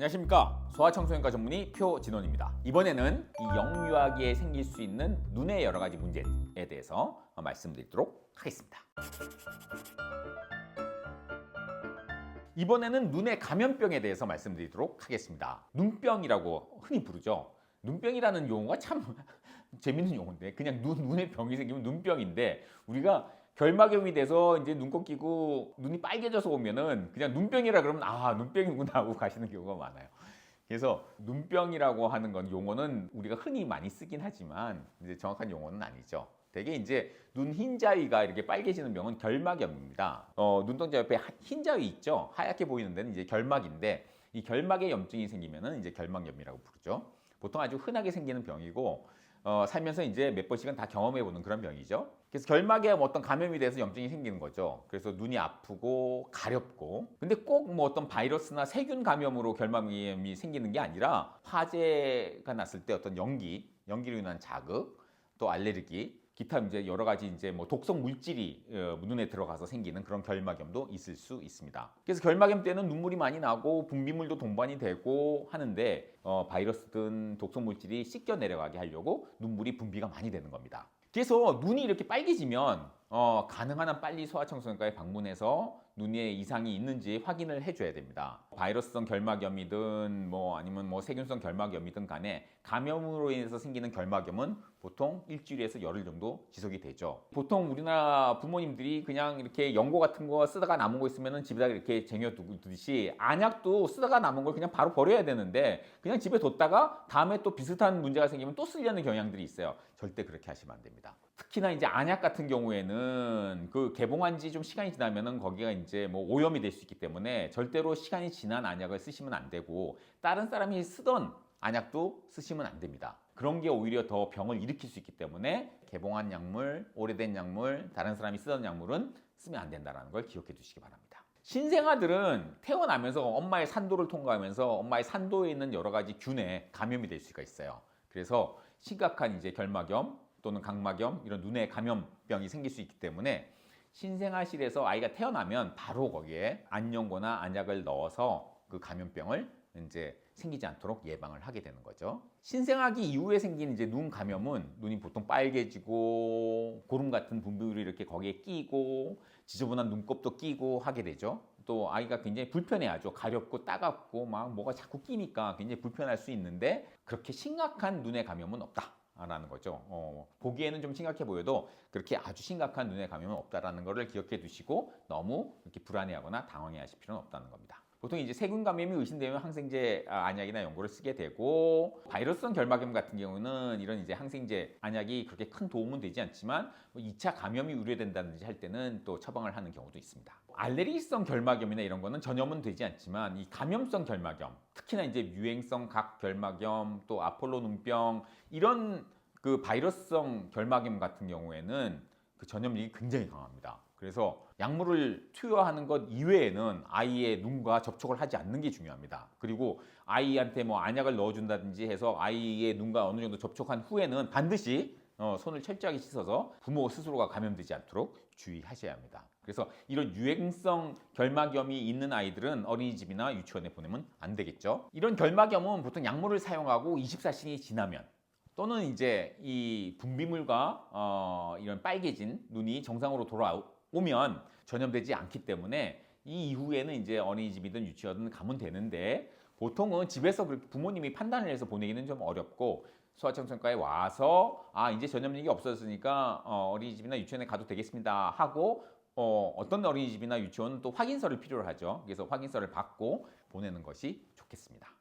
안녕하십니까? 소아청소년과 전문의 표진원입니다. 이번에는 이 영유아기에 생길 수 있는 눈의 여러 가지 문제에 대해서 말씀드리도록 하겠습니다. 이번에는 눈의 감염병에 대해서 말씀드리도록 하겠습니다. 눈병이라고 흔히 부르죠. 눈병이라는 용어가 참 재밌는 용어인데 그냥 눈, 눈에 병이 생기면 눈병인데 우리가 결막염이 돼서 이제 눈곱 끼고 눈이 빨개져서 오면은 그냥 눈병이라 그러면 아 눈병이구나 하고 가시는 경우가 많아요. 그래서 눈병이라고 하는 건 용어는 우리가 흔히 많이 쓰긴 하지만 이제 정확한 용어는 아니죠. 되게 이제 눈 흰자위가 이렇게 빨개지는 병은 결막염입니다. 어, 눈동자 옆에 하- 흰자위 있죠. 하얗게 보이는 데는 이제 결막인데 이 결막에 염증이 생기면은 이제 결막염이라고 부르죠. 보통 아주 흔하게 생기는 병이고 어, 살면서 이제 몇 번씩은 다 경험해 보는 그런 병이죠. 그래서 결막에 뭐 어떤 감염이 돼서 염증이 생기는 거죠. 그래서 눈이 아프고 가렵고. 근데 꼭 뭐 어떤 바이러스나 세균 감염으로 결막염이 생기는 게 아니라 화재가 났을 때 어떤 연기, 연기로 인한 자극, 또 알레르기, 기타 이제 여러 가지 이제 뭐 독성 물질이 어, 눈에 들어가서 생기는 그런 결막염도 있을 수 있습니다. 그래서 결막염 때는 눈물이 많이 나고 분비물도 동반이 되고 하는데 어, 바이러스든 독성 물질이 씻겨 내려가게 하려고 눈물이 분비가 많이 되는 겁니다. 그래서 눈이 이렇게 빨개지면 어, 가능한 한 빨리 소아청소년과에 방문해서 눈에 이상이 있는지 확인을 해줘야 됩니다. 바이러스성 결막염이든 뭐 아니면 뭐 세균성 결막염이든 간에 감염으로 인해서 생기는 결막염은 보통 일주일에서 열흘 정도 지속이 되죠. 보통 우리나라 부모님들이 그냥 이렇게 연고 같은 거 쓰다가 남은 거 있으면은 집에다 이렇게 쟁여두듯이 안약도 쓰다가 남은 걸 그냥 바로 버려야 되는데 그냥 집에 뒀다가 다음에 또 비슷한 문제가 생기면 또 쓰려는 경향들이 있어요. 절대 그렇게 하시면 안 됩니다. 특히나 이제 안약 같은 경우에는 그 개봉한 지 좀 시간이 지나면은 거기가 이제 뭐 오염이 될 수 있기 때문에 절대로 시간이 지난 안약을 쓰시면 안 되고 다른 사람이 쓰던 안약도 쓰시면 안 됩니다. 그런 게 오히려 더 병을 일으킬 수 있기 때문에 개봉한 약물, 오래된 약물, 다른 사람이 쓰던 약물은 쓰면 안 된다는 걸 기억해 두시기 바랍니다. 신생아들은 태어나면서 엄마의 산도를 통과하면서 엄마의 산도에 있는 여러 가지 균에 감염이 될 수가 있어요. 그래서 심각한 이제 결막염 또는 각막염 이런 눈에 감염병이 생길 수 있기 때문에 신생아실에서 아이가 태어나면 바로 거기에 안연고나 안약을 넣어서 그 감염병을 이제 생기지 않도록 예방을 하게 되는 거죠. 신생아기 이후에 생긴 이제 눈 감염은 눈이 보통 빨개지고 고름 같은 분비물이 이렇게 거기에 끼고 지저분한 눈곱도 끼고 하게 되죠. 또 아이가 굉장히 불편해하죠. 가렵고 따갑고 막 뭐가 자꾸 끼니까 굉장히 불편할 수 있는데 그렇게 심각한 눈의 감염은 없다. 라는 거죠. 어, 보기에는 좀 심각해 보여도 그렇게 아주 심각한 눈의 감염은 없다라는 것을 기억해 두시고 너무 이렇게 불안해하거나 당황해 하실 필요는 없다는 겁니다. 보통 이제 세균 감염이 의심되면 항생제 아, 안약이나 연고를 쓰게 되고 바이러스성 결막염 같은 경우는 이런 이제 항생제 안약이 그렇게 큰 도움은 되지 않지만 뭐 2차 감염이 우려된다든지 할 때는 또 처방을 하는 경우도 있습니다. 알레르기성 결막염이나 이런 거는 전염은 되지 않지만 이 감염성 결막염 특히나 이제 유행성 각 결막염 또 아폴로 눈병 이런 그 바이러스성 결막염 같은 경우에는 그 전염력이 굉장히 강합니다. 그래서 약물을 투여하는 것 이외에는 아이의 눈과 접촉을 하지 않는 게 중요합니다. 그리고 아이한테 뭐 안약을 넣어준다든지 해서 아이의 눈과 어느 정도 접촉한 후에는 반드시 어, 손을 철저하게 씻어서 부모 스스로가 감염되지 않도록 주의하셔야 합니다. 그래서 이런 유행성 결막염이 있는 아이들은 어린이집이나 유치원에 보내면 안 되겠죠. 이런 결막염은 보통 약물을 사용하고 24시간이 지나면 또는 이제 이 분비물과 어, 이런 빨개진 눈이 정상으로 돌아오 면 전염되지 않기 때문에 이 이후에는 이제 어린이집이든 유치원이든 가면 되는데 보통은 집에서 부모님이 판단을 해서 보내기는 좀 어렵고 소아청소년과에 와서 아 이제 전염력이 없어졌으니까 어, 어린이집이나 유치원에 가도 되겠습니다 하고 어, 어떤 어린이집이나 유치원은 또 확인서를 필요로 하죠. 그래서 확인서를 받고 보내는 것이 좋겠습니다.